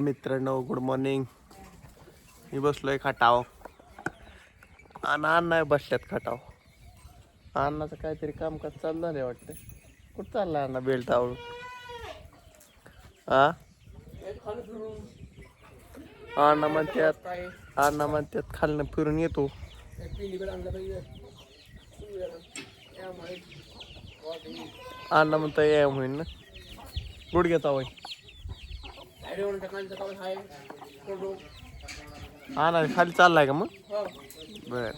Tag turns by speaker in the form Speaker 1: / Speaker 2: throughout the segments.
Speaker 1: मित्रांनो good morning मी बसलोय खाटाव. अण्णा नाही बसल्यात खाटाव. अण्णाचं काहीतरी कामकाज चालू झालंय वाटतं. कुठं चाललं अण्णा बेल्ट आवडून हा अण्णा म्हणतात अण्णा म्हणतात खालनं फिरून येतो अण्णा म्हणता या म्हणून ना गुडघ्याचा हा ना खाली चाललाय का मग? बर.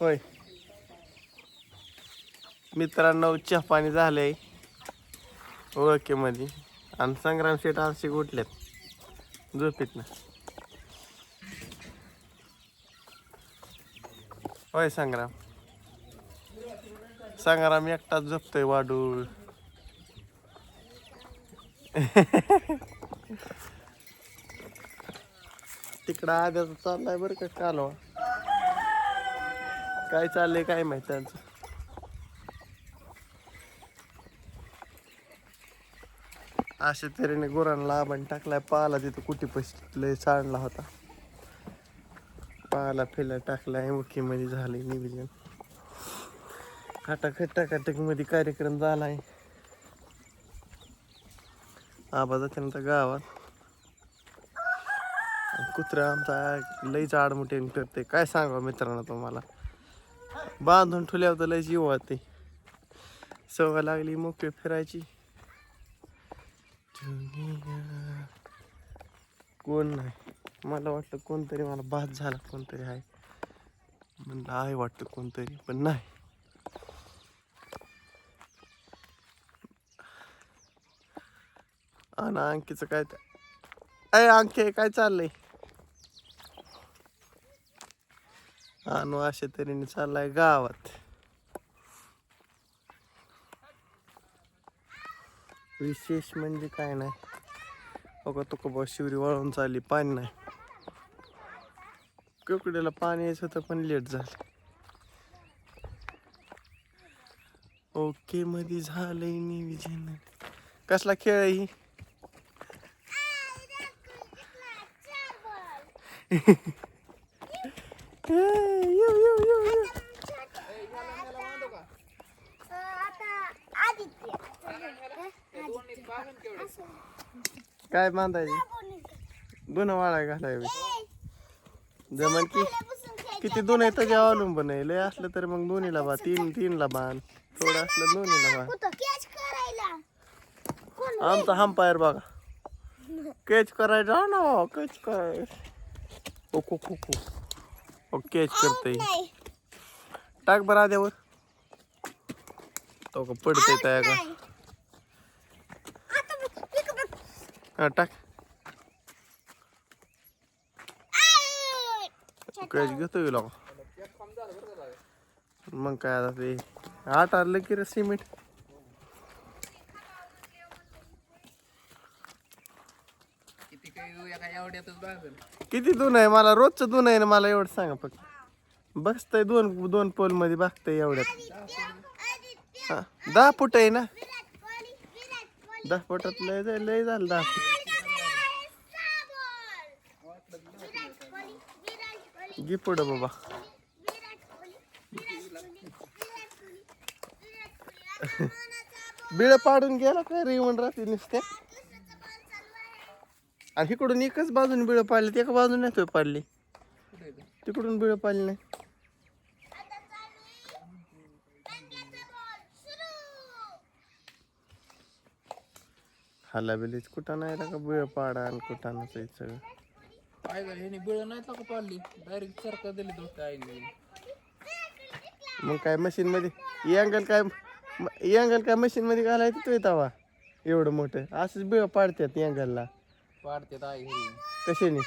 Speaker 1: होय. मित्रांनो चहा पाणी झालंय. ओळखे मध्ये आणि संग्राम शेठ असे उठलेत झोपेत ना. होय संग्राम. संग्राम एकटाच झोपतोय वाडूळ. तिकडं आद्याचं चाललाय बरं का कालवा. काय चाललंय काय माहीत त्यांचं. अशा तऱ्हेने गुरांना लाभण टाकलाय. पाला तिथं कुठे पैसे लय होता. पाला फिला टाकलाय मुख्यमध्ये झालंय निवेदन. खटाखट टाकाटकमध्ये कार्यक्रम झालाय. आबा जाते गावात. कुत्रा आमचा लईच आडमुठे फिरते. काय सांगा मित्रांनो तुम्हाला? बांधून ठेवल्यावर तर लईच जीव वाटते सवय लागली मोकळी फिरायची. कोण नाही. मला वाटलं कोणतरी मला बाद झाला कोणतरी आहे. म्हणलं आहे वाटतं कोणतरी पण नाही. आणि अंकीचं काय अय अंके काय चाललंय? अनु अशा तऱ्हेने चाललाय गावात. विशेष म्हणजे काय नाही. बघा तुका का शिवरी वळून चालली पाणी नाही. कुकड्याला पाणी यायचं होतं पण लेट झालं. ओके मध्ये झालंय निविजन कसला खेळ आहे ही ए, यो, यो, यो, यो. काय बांधायचे? दोन वाळा घालाय जमन की? किती दोन आहे त्याच्या अवलंबून आहे. लय असलं तर मग दोन्हीला बा तीन तीनला बांध. थोडं असलं दोन्हीला बांध. आमचा हंपायर बघा. कॅच करायचा ना कॅच कराय ओ खो खो खो ओ कॅच करते टाक बरं आद्यावर. तो का पडतंय त्या का टाक. कॅच घेतो गेलो मग काय आता ते. आठ आलं की रे सिमेंट
Speaker 2: किती काही एका एवढ्यातच बांधून
Speaker 1: किती दून आहे? मला रोजचं दून आहे ना मला एवढं सांगा फक्त. बसतंय दोन दोन पोलमध्ये बघतंय एवढ्यात. हा दहा फूट आहे ना? दहा फुटात लय जाय लय झालं दहा फूट. घे पुढं बाबा. बिळ पाडून गेला काय रिवण राहते नुसत्या. आणि इकडून एकच बाजूने बिळ पाडली एका बाजूने नाही पाडली. तिकडून बिळ पाडली नाही. हाला बिलीच कुठं नाही का बिळ पाडा आणि कुठं नसायचं सगळं.
Speaker 2: काय झालं ह्याने बिळ नाही का पाडली? डायरेक्ट सरकार दिली दोस्त आईने.
Speaker 1: मग काय मशीन मध्ये? यांगल काय यांगल काय मशीन मध्ये घालायचं तो तवा? एवढं मोठं. असंच बिळ पाडतात यांगलला
Speaker 2: पाडते आई घरी.
Speaker 1: कशाने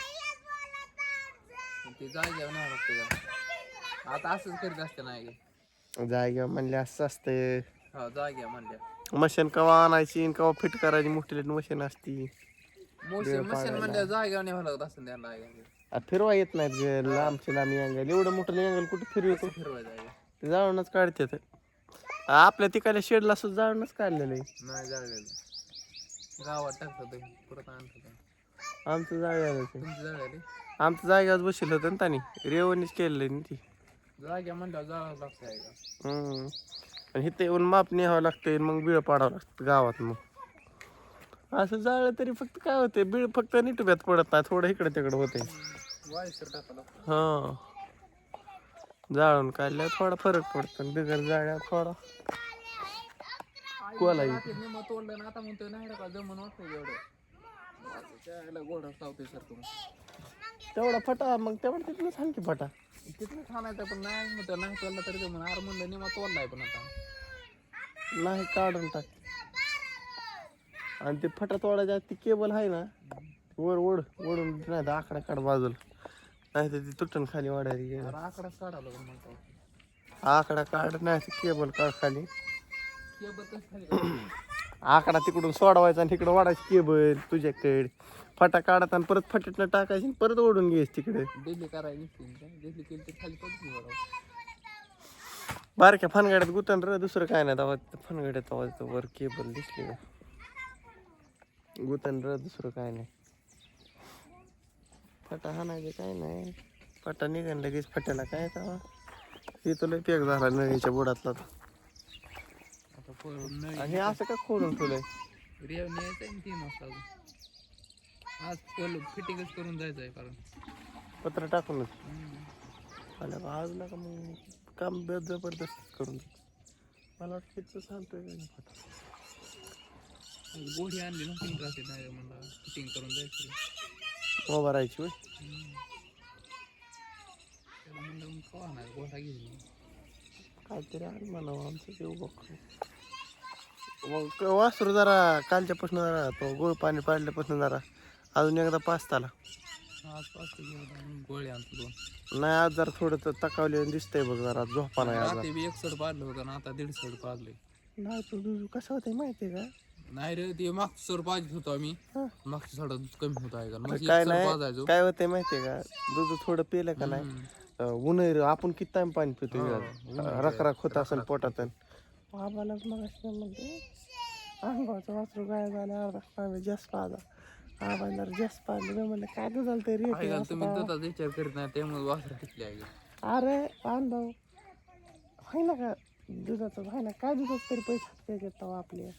Speaker 2: ते जायच्या नाही फक्त आता असंच करीत असते नाही
Speaker 1: जाग्या म्हणले असं असतंय.
Speaker 2: हा जाग्या म्हणल्या.
Speaker 1: मशीन कवा आणायची आणि कवा फिट करायची मोठी मशीन असती.
Speaker 2: मोशी मशीन म्हणल्या जाग्या नाही म्हणत असं त्यांना.
Speaker 1: आ, फिरवा येत नाहीत ग, लांबचे लांब यांगल एवढं मोठं यांगल कुठं फिरवतो
Speaker 2: फिरवायचं आहे
Speaker 1: ते जाऊनच काढतात आपल्या तिकडल्या शेडला सुद्धा जाळूनच काढलेलं आहे.
Speaker 2: नाही जाळलेलं. गावात टाकतात परत आणतात.
Speaker 1: आमचं ते.
Speaker 2: तुमची जाळलेली
Speaker 1: आमचं जागेवर बसेल होतं ना त्याने रेवणीच केलेलं ना ती.
Speaker 2: जाग्या म्हणल्यावर जाळावं लागतं आहे का?
Speaker 1: हम्म. आणि इथे येऊन माप न्यावं लागतंय मग बिळ पाडावं लागतं गावात मग. असं जाळलं तरी फक्त काय होते बिळ फक्त निटब्यात पडत नाही थोडं इकडे तिकडे होते
Speaker 2: वायसर टाकावं लागतं
Speaker 1: हा. जाळून काढल्यावर थोडा फरक पडतो आणि बिगर जाळ्या थोडा. कोला
Speaker 2: तोडलं ना आता म्हणतोय नाही रे का जमन वाटतं एवढं. त्याला गोडा
Speaker 1: तेवढा फटा मग तेवढा तिथलं सांग की फटा.
Speaker 2: तिथलं खाणायचं पण नाही म्हणतो नाही तोडला तरी जमन आर म्हणलं निम्मा तोडलाय पण आता.
Speaker 1: नाही काढून टाक. आणि ते फटा तोडायच्या ती केबल आहे ना वर ओढ ओढून नाही तर आकडा काढ बाजूला. नाही तर ती तुटून खाली वाढायची
Speaker 2: काढावं लागेल म्हणतो.
Speaker 1: आकडा काढ नाही केबल काढ खाली.
Speaker 2: केबल खाली?
Speaker 1: आकडा तिकडून सोडवायचा आणि तिकडं वाढायची केबल तुझ्याकडे. फटा काढत आणि परत फटीतनं टाकायची आणि परत ओढून घ्यायची तिकडे.
Speaker 2: डेली करायची केली तर खाली
Speaker 1: बारक्या फनगाड्यात गुतन र दुसरं काय नाही तेव्हा फनगाड्यात तेव्हा वर केबल दिसली का? गुतन र दुसरं काय नाही. फटा हाणायचे काय नाही. फटा निघाल लगेच फट्याला काय तेव्हा हे तुला पेक झाला नळीच्या बुडातला.
Speaker 2: आता नळी
Speaker 1: आणि हे असं का खोडून ठेवलंय
Speaker 2: रेव न्यायचं आहे तीन वाजता अजून. आज पोल फिटिंगच करून जायचं आहे कारण
Speaker 1: पत्र टाकूनच
Speaker 2: हम्म.
Speaker 1: आलं आज नका मग काम ब- जबरदस्त करून दे. मला वाटतं तिथं सांगतोय का नाही
Speaker 2: आणली ना तीन राहते नाही म्हणलं फिटिंग करून जायचं
Speaker 1: उभा राहायची होय
Speaker 2: हम्म. त्याला म्हणलं मग कवा नाही गोठा घेऊन
Speaker 1: काहीतरी आहे म्हणावं आमचं ते उभं करू. मग वासरू जरा कालच्यापासून जरा तो गोळ पाणी पाडल्यापासून जरा अजून एकदा
Speaker 2: आज पाच गोळे आणतो दोन.
Speaker 1: नाही आज जरा थोडं तकावले दिसतंय बघ जरा झोपा नाही आज
Speaker 2: रात्री बी एक सड पाडलं होतं ना आता दीड सड पाडले.
Speaker 1: नाही तू दुजू कसं होतंय माहितीये का?
Speaker 2: नाही रे ते मागचं सड पाजत होतो आम्ही.
Speaker 1: हा.
Speaker 2: मागच्या सड कमी होत आहे का? मग एक
Speaker 1: काय
Speaker 2: सड
Speaker 1: नाही
Speaker 2: पाजायचो.
Speaker 1: काय होतंय माहितीये का? दूध थोडं पिलं का नाही? रे, आपण किती टाइम पाणी पितो रखरख होत असेल पोटात बाबालाच मग म्हणते अंगाचं वासरू गाय झालं अर्धा पाणी जास्त पाजा आबा जरा जास्त पाजलं मी म्हणलं काय दुधाला तरी
Speaker 2: काय
Speaker 1: येते
Speaker 2: झालं
Speaker 1: असं
Speaker 2: तुम्ही? दुधाचा विचार करीत नाही त्यामुळे वासरा आहे
Speaker 1: अरे अनुभव आहे ना का? दुधाचं आहे ना? काय दुधाचं तरी पैसे घेतो आपले.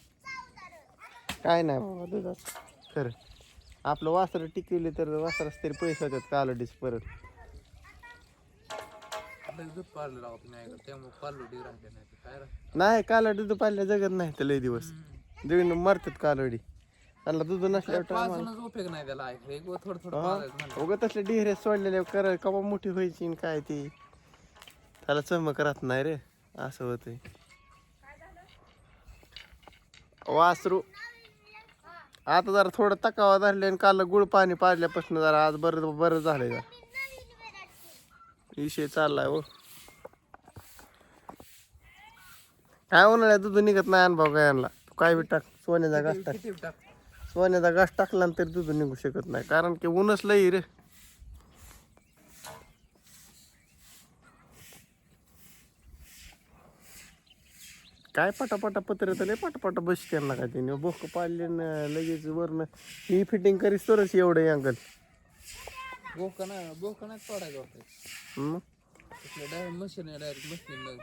Speaker 1: काय नाही. बाबा दुधाचं. खरं. आपलं वासरं टिकवले तर वासराच तरी पैसे होतात कालडीच परत?
Speaker 2: आपल्याला दूध लावा त्यामुळे राहते नाही तर काय राहते?
Speaker 1: नाही कालडी दूध पाहिल्या जगत नाही तर लय दिवस. जमीन मरतात कालडी त्यांना दूध नसल्यावर.
Speaker 2: पाजूनच उपयोग नाही त्याला ऐक एक थोडं थोडं पाजायचं म्हणलं.
Speaker 1: उगत असले डिहरे सोडलेले कर कवा मोठी व्हायची काय ती. त्याला चमक राहत नाही रे असं होतंय. वासरू. आता जरा थोडं तकावा धरले आणि काल गुळ पाणी पाडल्यापासून जरा आज बरं बरं झालंय जरा. विषय चाललाय हो काय उन्हाळ्यात दूध निघत नाही अनुभव काय आणला तू काय बी टाक सोन्याचा घास टाक. सोन्याचा घास टाकला तरी दूध निघू शकत नाही. कारण की ऊनच लई रे. काय पटापटा पत्र तर लय पटापटा बस त्यांना काय तिने बोक पाडले न लगेच वरनं. ही फिटिंग करीस तरच एवढं अंकल
Speaker 2: बोका नाही बोका नाही पडायचं
Speaker 1: मग?
Speaker 2: डायरेक्ट मशीन आहे डायरेक्ट मशीन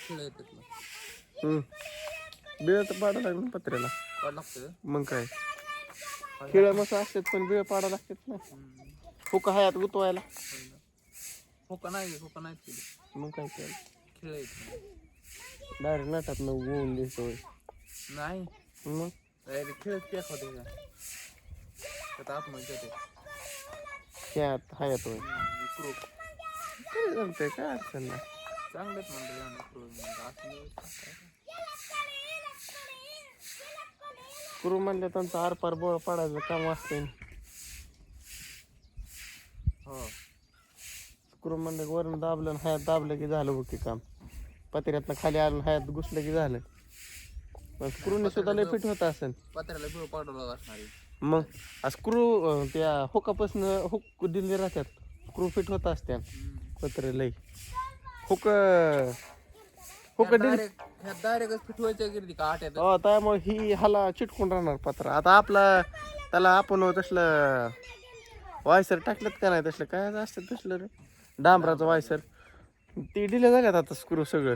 Speaker 2: खेळ येतात ना.
Speaker 1: बिळ तर पाडा लागलं ना पत्र्याला.
Speaker 2: पाड लागतं
Speaker 1: मग काय? खिळं मस्त असतात पण बिळ पाडा लागतात ना. फुका हयात गुतवायला.
Speaker 2: खोका नाही खोका नाही केली
Speaker 1: मग काय काय
Speaker 2: खेळ येत
Speaker 1: डायरेक्ट नटात न गोवून दिसतोय
Speaker 2: नाही.
Speaker 1: मग?
Speaker 2: डायरेक्ट खेळच पॅक होते का त्यात आतमध्ये येते
Speaker 1: त्यात हयात होय
Speaker 2: क्रूप
Speaker 1: काय जमतंय काय अडचण नाही.
Speaker 2: चांगलेच
Speaker 1: क्रू म्हणलं त्यांचं आरपार बोळ पाडायचं काम असतंय
Speaker 2: हो.
Speaker 1: क्रू म्हणलं वरून दाबलं आणि हयात दाबलं की झालं बघ की काम. पत्र्यातनं खाली आलं हयात घुसलं की झालं. पण स्क्रूने सुद्धा लय फिट होत असेल.
Speaker 2: पत्र्याला बिळ पाडवलं असणार आहे.
Speaker 1: मग स्क्रू त्या हुकापासून हुक दिले राहतात. स्क्रू फिट होत असत्या. पत्र लय हुक हुक
Speaker 2: डायरेक्ट फिटवायचं गिरती का आट्यात
Speaker 1: हो त्यामुळे ही हाला चिटकून राहणार पत्र. आता आपला त्याला आपण तसलं वायसर टाकलं का नाही? तसलं काय असतं तसलं रे? डांबराचं वायसर. ती डिले झाल्यात आता स्क्रू सगळं.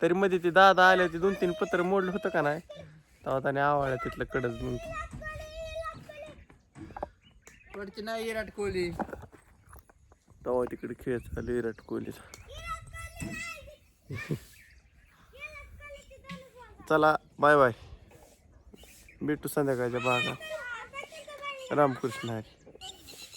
Speaker 1: तरी मध्ये ते दादा आले ते दोन तीन पत्र मोडलं होतं का नाही? तेव्हा त्याने आवडलं तिथलं कडच दोन तीन
Speaker 2: नाही विराट कोहली.
Speaker 1: तेव्हा तिकडे खेळ चालू विराट कोहलीचा. चला बाय बाय. भेटू संध्याकाळच्या बागा. रामकृष्ण हरी.